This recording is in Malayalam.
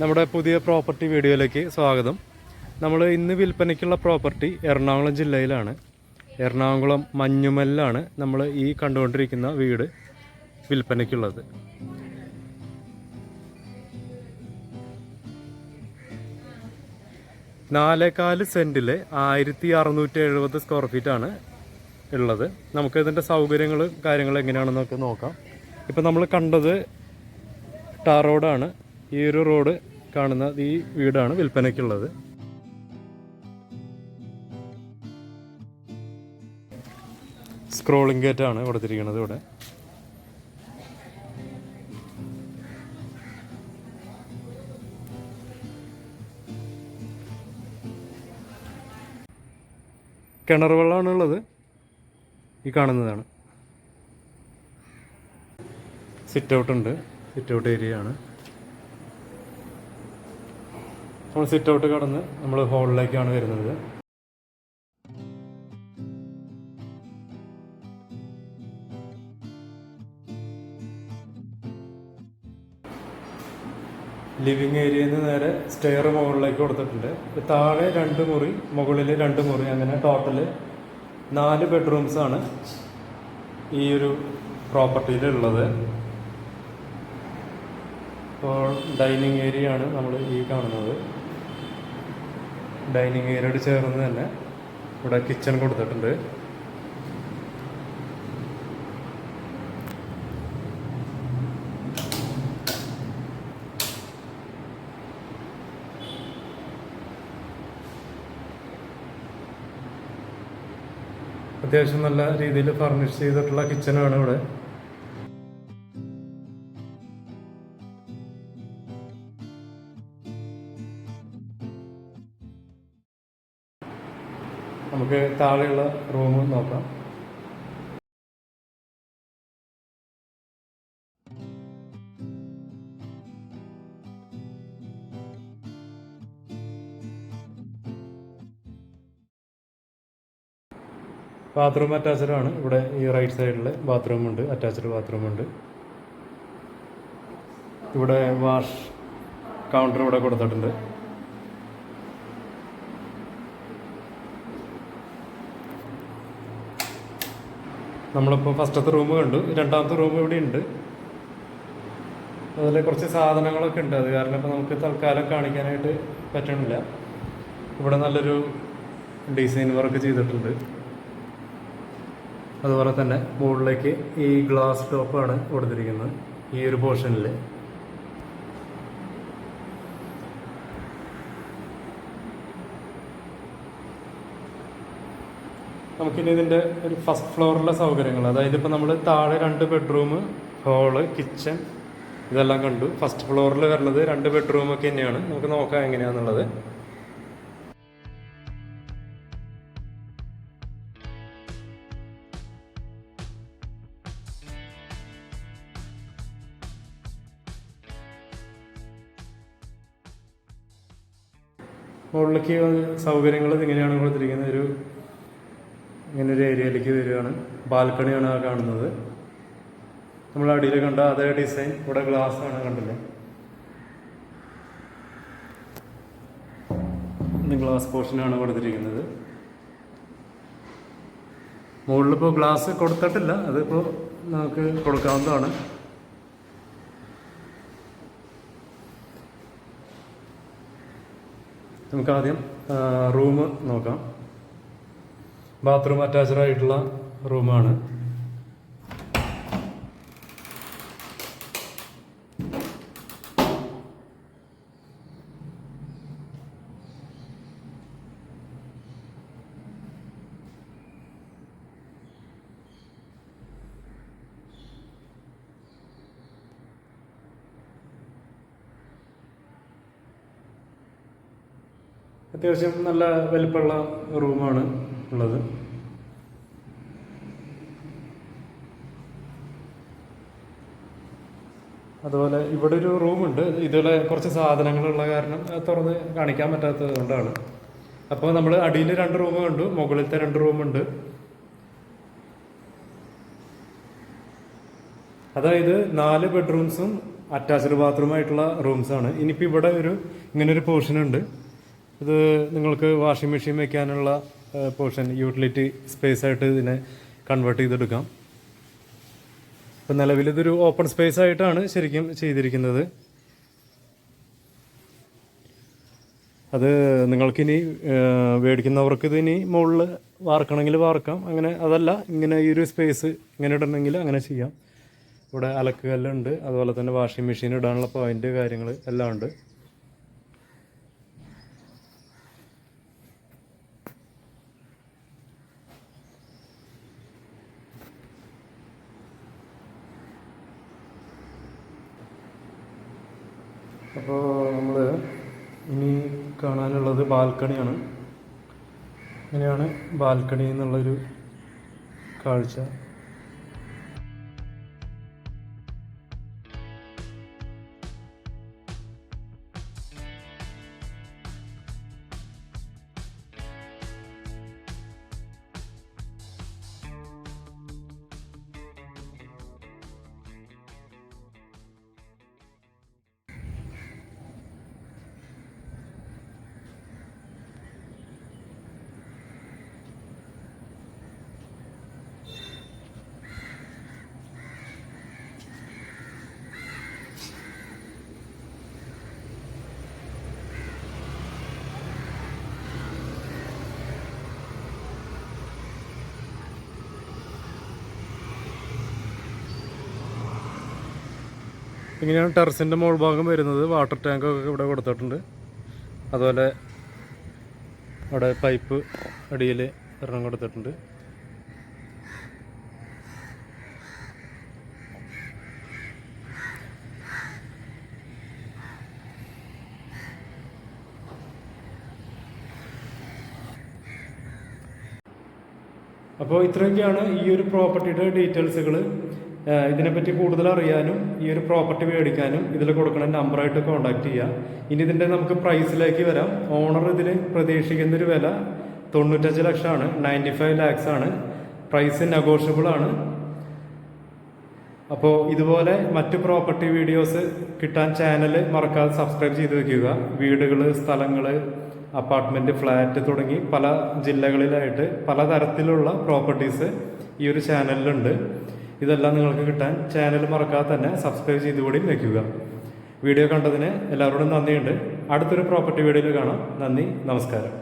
നമ്മുടെ പുതിയ പ്രോപ്പർട്ടി വീഡിയോയിലേക്ക് സ്വാഗതം. നമ്മൾ ഇന്ന് വിൽപ്പനയ്ക്കുള്ള പ്രോപ്പർട്ടി എറണാകുളം ജില്ലയിലാണ്. എറണാകുളം മഞ്ഞുമല്ലാണ് നമ്മൾ ഈ കണ്ടുകൊണ്ടിരിക്കുന്ന വീട് വിൽപ്പനയ്ക്കുള്ളത്. നാലേകാൽ സെന്റിൽ ആയിരത്തി അറുന്നൂറ്റി എഴുപത് സ്ക്വയർ ഫീറ്റാണ് ഉള്ളത്. നമുക്ക് ഇതിന്റെ സൗകര്യങ്ങൾ കാര്യങ്ങൾ എങ്ങനെയാണെന്നൊക്കെ നോക്കാം. ഇപ്പം നമ്മൾ കണ്ടത് ടാർ റോഡാണ്. ഈ ഒരു റോഡ് കാണുന്ന ഈ വീടാണ് വിൽപ്പനയ്ക്കുള്ളത്. സ്ക്രോളിംഗ് ഗേറ്റ് ആണ് കൊടുത്തിരിക്കുന്നത് ഇവിടെ. കിണർ വെള്ളമാണ് ഉള്ളത് ഈ കാണുന്നതാണ്. സിറ്റ് ഔട്ട് ഉണ്ട്. സിറ്റ് ഔട്ട് ഏരിയ ആണ്. നമ്മൾ സിറ്റ് ഔട്ട് കടന്ന് നമ്മൾ ഹോളിലേക്കാണ് വരുന്നത്. ലിവിങ് ഏരിയയിൽ നിന്ന് നേരെ സ്റ്റെയർ മുകളിലേക്ക് കൊടുത്തിട്ടുണ്ട്. താഴെ രണ്ട് മുറി മുകളിൽ രണ്ട് മുറി അങ്ങനെ ടോട്ടൽ നാല് ബെഡ്റൂംസാണ് ഈ ഒരു പ്രോപ്പർട്ടിയിൽ ഉള്ളത് ഇപ്പോൾ ഡൈനിങ് ഏരിയ ആണ് നമ്മൾ ഈ കാണുന്നത്. ഡൈനിങ് ഏരിയയോട് ചേർന്ന് തന്നെ ഇവിടെ കിച്ചൺ കൊടുത്തിട്ടുണ്ട്. അത്യാവശ്യം നല്ല രീതിയിൽ ഫർണിഷ് ചെയ്തിട്ടുള്ള കിച്ചണാണ് ഇവിടെ. നമുക്ക് താഴെയുള്ള റൂം നോക്കാം. ബാത്റൂം അറ്റാച്ച്ഡ് ആണ്. ഇവിടെ ഈ റൈറ്റ് സൈഡിൽ ബാത്റൂം ഉണ്ട്. അറ്റാച്ച്ഡ് ബാത്റൂം ഉണ്ട്. ഇവിടെ വാഷ് കൗണ്ടർ ഇവിടെ കൊടുത്തിട്ടുണ്ട്. നമ്മളിപ്പോൾ ഫസ്റ്റത്തെ റൂം കണ്ടു. രണ്ടാമത്തെ റൂം ഇവിടെ ഉണ്ട്. അതിൽ കുറച്ച് സാധനങ്ങളൊക്കെ ഉണ്ട്. അത് കാരണം ഇപ്പോൾ നമുക്ക് തൽക്കാലം കാണിക്കാനായിട്ട് പറ്റണില്ല. ഇവിടെ നല്ലൊരു ഡിസൈൻ വർക്ക് ചെയ്തിട്ടുണ്ട്. അതുപോലെ തന്നെ മുകളിലേക്ക് ഈ ഗ്ലാസ് ടോപ്പാണ് കൊടുത്തിരിക്കുന്നത്. ഈ ഒരു പോർഷനിൽ നമുക്കിനി ഇതിന്റെ ഒരു ഫസ്റ്റ് ഫ്ലോറിലെ സൗകര്യങ്ങൾ. അതായത് ഇപ്പോൾ നമ്മൾ താഴെ രണ്ട് ബെഡ്റൂം ഹോൾ കിച്ചൺ ഇതെല്ലാം കണ്ടു. ഫസ്റ്റ് ഫ്ലോറിൽ വരുന്നത് രണ്ട് ബെഡ്റൂമൊക്കെ തന്നെയാണ്. നമുക്ക് നോക്കാം എങ്ങനെയാണെന്നുള്ളത് മുകളിലേക്ക് സൗകര്യങ്ങൾ ഇങ്ങനെയാണ് കൊടുത്തിരിക്കുന്നത്. ഒരു ഇങ്ങനെ ഒരു ഏരിയയിലേക്ക് വരികയാണ്. ബാൽക്കണിയാണ് ആ കാണുന്നത്. നമ്മൾ അടിയിൽ കണ്ട അതേ ഡിസൈൻ. ഇവിടെ ഗ്ലാസ് ആണ് കണ്ടില്ലേ? ഗ്ലാസ് പോർഷനാണ് കൊടുത്തിരിക്കുന്നത്. മുകളിലിപ്പോൾ ഗ്ലാസ് കൊടുത്തിട്ടില്ല. അതിപ്പോൾ നമുക്ക് കൊടുക്കാവുന്നതാണ്. നമുക്ക് ആദ്യം റൂം നോക്കാം. ബാത്റൂം അറ്റാച്ച്ഡ് ആയിട്ടുള്ള റൂമാണ് അത്യാവശ്യം നല്ല വലിപ്പമുള്ള റൂമാണ് ഉള്ളത് അതുപോലെ ഇവിടെ ഒരു റൂമുണ്ട്. ഇതുപോലെ കുറച്ച് സാധനങ്ങളുള്ള കാരണം തുറന്ന് കാണിക്കാൻ പറ്റാത്തത് കൊണ്ടാണ്. അപ്പോൾ നമ്മൾ അടിയിൽ രണ്ട് റൂം കണ്ടു. മുകളിലത്തെ രണ്ട് റൂമുണ്ട്. അതായത് നാല് ബെഡ്റൂംസും അറ്റാച്ച്ഡ് ബാത്റൂമായിട്ടുള്ള റൂംസ് ആണ് ഇനിയിപ്പോൾ ഇവിടെ ഒരു ഇങ്ങനൊരു പോർഷൻ ഉണ്ട് ഇത് നിങ്ങൾക്ക് വാഷിംഗ് മെഷീൻ വെക്കാനുള്ള പോർഷൻ യൂട്ടിലിറ്റി സ്പേസ് ആയിട്ട് ഇതിനെ കൺവേർട്ട് ചെയ്തെടുക്കാം. ഇപ്പം നിലവിൽ ഇതൊരു ഓപ്പൺ സ്പേസ് ആയിട്ടാണ് ശരിക്കും ചെയ്തിരിക്കുന്നത്. അത് നിങ്ങൾക്കിനി മേടിക്കുന്നവർക്ക് ഇത് ഇനി മുകളിൽ വാർക്കണമെങ്കിൽ വാർക്കാം. അങ്ങനെ അതല്ല ഇങ്ങനെ ഈ ഒരു സ്പേസ് ഇങ്ങനെ ഇടണമെങ്കിൽ അങ്ങനെ ചെയ്യാം. ഇവിടെ അലക്കുകല്ലുണ്ട് അതുപോലെ തന്നെ വാഷിംഗ് മെഷീൻ ഇടാനുള്ള പോയിന്റ് കാര്യങ്ങൾ എല്ലാം ഉണ്ട്. അപ്പോൾ നമ്മൾ ഇനി കാണാനുള്ളത് ബാൽക്കണിയാണ്. ഇങ്ങനെയാണ് ബാൽക്കണി എന്നുള്ളൊരു കാഴ്ച. ഇങ്ങനെയാണ് ടെറസിന്റെ മുകൾ ഭാഗം വരുന്നത്. വാട്ടർ ടാങ്കൊക്കെ ഇവിടെ കൊടുത്തിട്ടുണ്ട്. അതുപോലെ അവിടെ പൈപ്പ് അടിയിൽ ഒരെണ്ണം കൊടുത്തിട്ടുണ്ട്. അപ്പോൾ ഇത്രയൊക്കെയാണ് ഈ ഒരു പ്രോപ്പർട്ടിയുടെ ഡീറ്റെയിൽസുകൾ. ഇതിനെപ്പറ്റി കൂടുതൽ അറിയാനും ഈ ഒരു പ്രോപ്പർട്ടി മേടിക്കാനും ഇതിൽ കൊടുക്കുന്ന നമ്പറായിട്ട് കോൺടാക്ട് ചെയ്യുക ഇനി ഇതിന്റെ നമുക്ക് പ്രൈസിലേക്ക് വരാം. ഓണർ ഇതിൽ പ്രതീക്ഷിക്കുന്ന ഒരു വില തൊണ്ണൂറ്റഞ്ച് ലക്ഷമാണ് നയന്റി ഫൈവ് ലാക്സ് ആണ്. പ്രൈസ് നെഗോഷ്യബിൾ ആണ്. അപ്പോൾ ഇതുപോലെ മറ്റ് പ്രോപ്പർട്ടി വീഡിയോസ് കിട്ടാൻ ചാനൽ മറക്കാതെ സബ്സ്ക്രൈബ് ചെയ്ത് വെക്കുക. വീടുകൾ സ്ഥലങ്ങൾ അപ്പാർട്ട്മെന്റ് ഫ്ലാറ്റ് തുടങ്ങി പല ജില്ലകളിലായിട്ട് പലതരത്തിലുള്ള പ്രോപ്പർട്ടീസ് ഈ ഒരു ചാനലിലുണ്ട് ഇതെല്ലാം നിങ്ങൾക്ക് കിട്ടാൻ ചാനൽ മറക്കാതെ തന്നെ സബ്സ്ക്രൈബ് ചെയ്തുകൂടി വയ്ക്കുക വീഡിയോ കണ്ടതിന് എല്ലാവരോടും നന്ദിയുണ്ട്. അടുത്തൊരു പ്രോപ്പർട്ടി വീഡിയോയിൽ കാണാം. നന്ദി നമസ്കാരം.